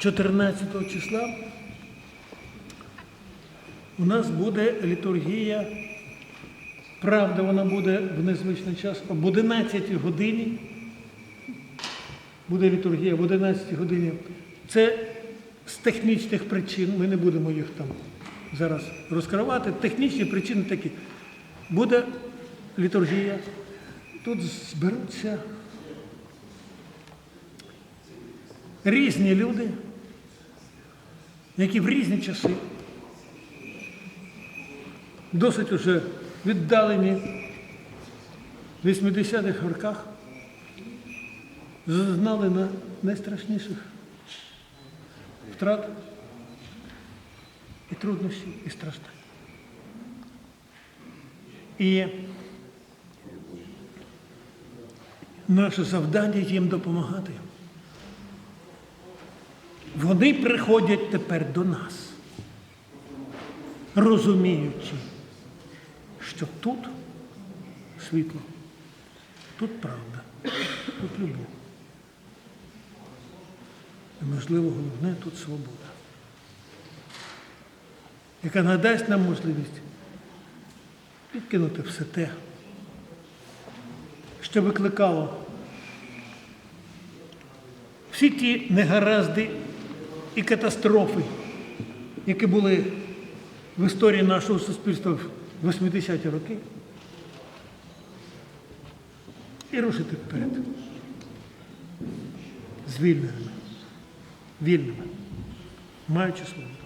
14 числа у нас буде літургія. Правда, вона буде в незвичний час. Об 11 годині буде літургія в 11 годині. Це з технічних причин, ми не будемо їх там зараз розкривати. Технічні причини такі. Буде літургія. Тут зберуться різні люди, які в різні часи, досить уже віддалені в 80-х роках, зазнали на найстрашніших втрат і труднощів, і страждань. І наше завдання їм допомагати. Вони приходять тепер до нас, розуміючи, що тут світло, тут правда, тут любов. І, можливо, головне тут свобода, яка надасть нам можливість відкинути все те, що викликало всі ті негаразди і катастрофи, які були в історії нашого суспільства в 80-ті роки, і рушити вперед. Звільненими, вільними, маючи свободу.